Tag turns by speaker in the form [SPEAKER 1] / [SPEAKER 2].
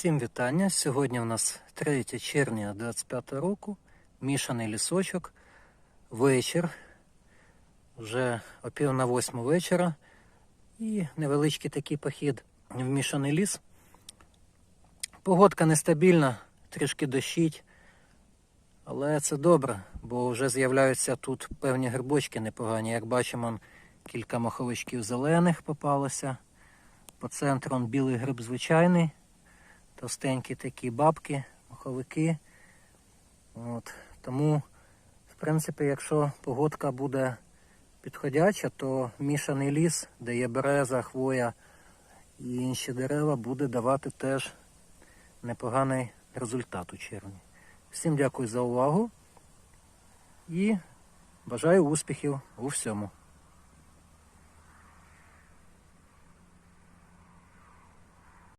[SPEAKER 1] Всім вітання. Сьогодні у нас 3 червня 25 року. Мішаний лісочок. Вечір. Вже о пів на восьму вечора. І невеличкий такий похід в мішаний ліс. Погодка нестабільна, трішки дощить. Але це добре, бо вже з'являються тут певні грибочки непогані. Як бачимо, кілька маховичків зелених попалося. По центру білий гриб звичайний. Товстенькі такі бабки, маховики. От. Тому, в принципі, якщо погодка буде підходяча, то мішаний ліс, де є береза, хвоя і інші дерева, буде давати теж непоганий результат у червні. Всім дякую за увагу і бажаю успіхів у всьому.